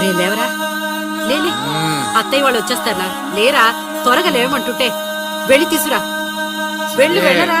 ఒరే లేవరా? లేలే. అత్తయ్య వాళ్ళు వచ్చేస్తారా లేరా? త్వరగా లేవమంటుంటే. వెళ్ళి తీసురా. వెళ్ళి వెళ్ళరా.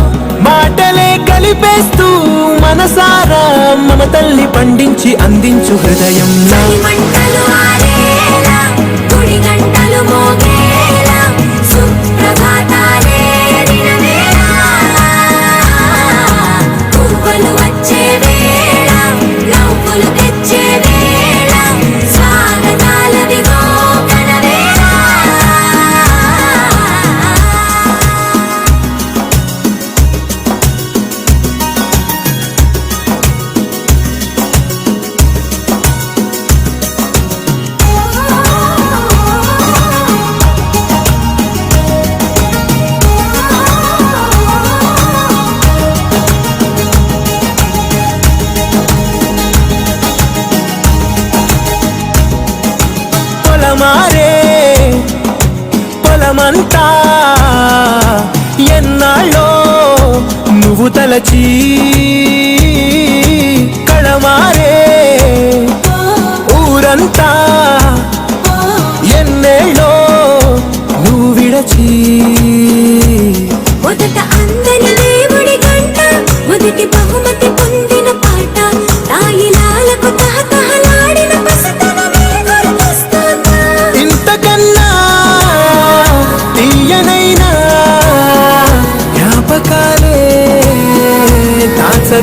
మాటలే కలిపేస్తూ మనసారా తల్లి పండించి అందించు హృదయం. కాలమంతా ఎన్నాళ్ళో నువ్వు తలచి కళమారే. ఊరంతా ఎన్నేళ్ళో నువ్వు విడచీ.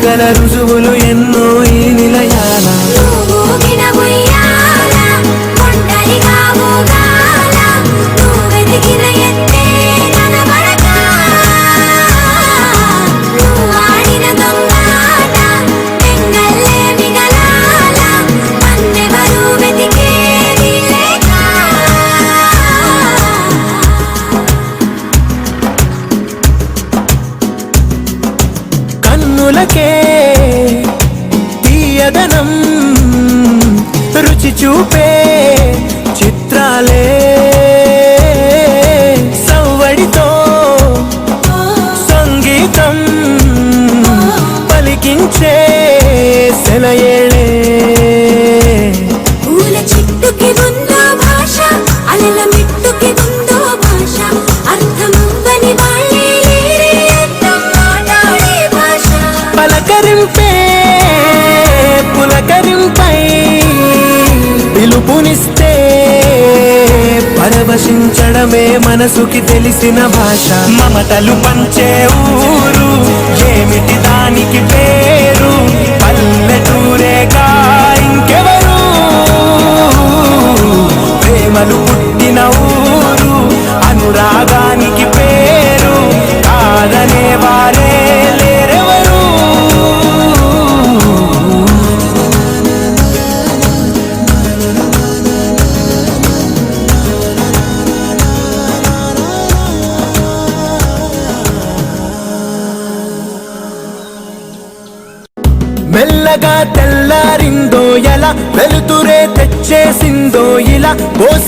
Dedeler uzun కన్నులకే తీయదనం రుచి చూపే చిత్రాలే. సవ్వడితో సంగీతం పలికించే సెలయేళే. పంచడమే మనసుకి తెలిసిన భాష. మమతలు పంచే ఊరు ఏమిటి దానికి పేరు? పల్లెటూరేగా మెల్లగా తెల్లారిందో ఎలా? వెలుతురే తెచ్చేసిందో ఇలా? పోసి